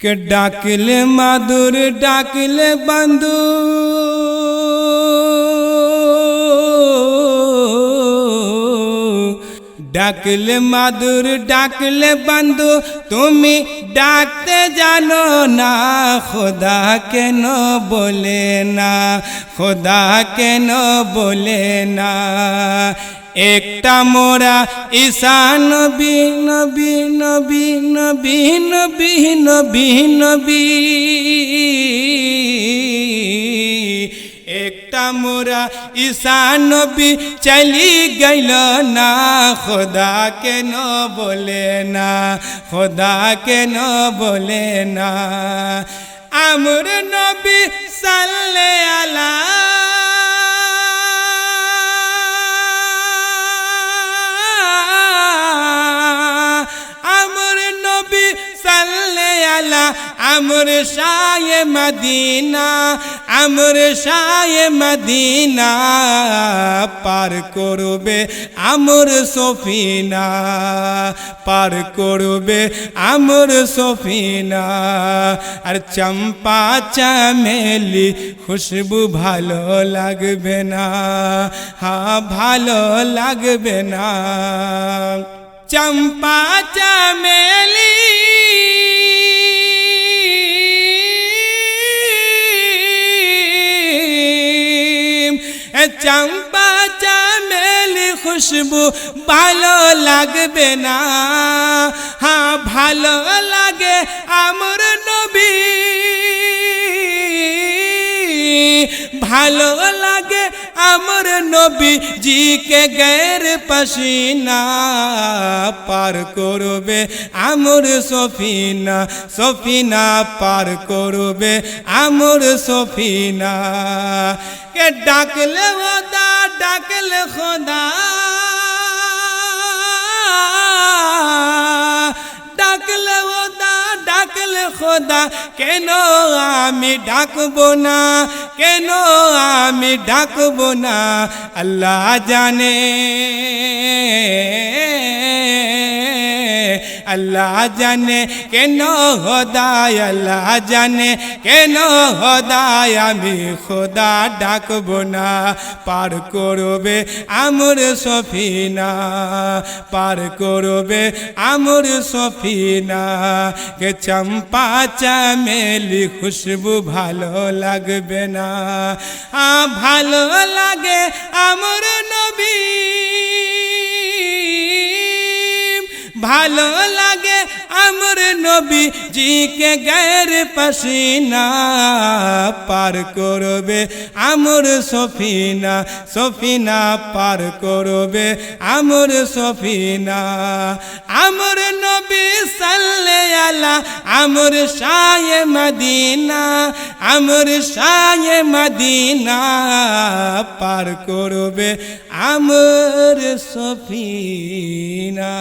কে ডাকলে মাদুর, ডাকলে বন্ধু ডাকলে মাদুর, ডাকলে বন্ধু তুমি ডাকতে জানো না, খোদা কেন বলে না, খোদা কেন বলে না। একটা মোরা ঈশা নবী নবী নবী নবী নবী নবী নবী। একটা মোরা ঈশা নবী চলি গইল না খোদা কেন বলে না খোদা কেন বলে না। আমর নবী সাল্লে আলা সাল্লে আলা আমর শায়ে মদিনা, আমর শায়ে মদিনা পার করবে আমর সফিনা, পার করবে আমর সফিনা। আর চম্পা চামেলি খুশবু ভালো লাগবে না হ্যাঁ ভালো লাগবে না। চম্পা চামেলি চম্পা চামেলি খুশবু ভালো লাগবে না। হ্যাঁ ভালো লাগে আমর ভালো লাগে আমর নবী জি কে গैर পার করবে আমর সফিনা সফিনা পার করবে আমর সফিনা। কে ডাকলে ওদা, ডাকলে খোদা খোদা কেন আমি ডাকবো না? কেন আমি ডাকবো না? আল্লাহ জানে। আল্লাহ জানে, কেন হদায় আল্লাহ জানে, কেন হদায় আমি খোদা ডাকবো না? পার করবে আমর সফিনা, পার করবে আমর সফিনা। কে চম্পা চামেলি, খুশবু ভালো লাগবে না। ভালো লাগে আমর নবী। ভালো লাগে আমর নবী জি কে গैर পসিনা পার করবে, আমর সফিনা সফিনা পার করবে, আমর সফিনা। আমর নবী সাল্লে আলা আমর শায়ে মদিনা, আমর শায়ে মদিনা পার করবে আমর সফিনা।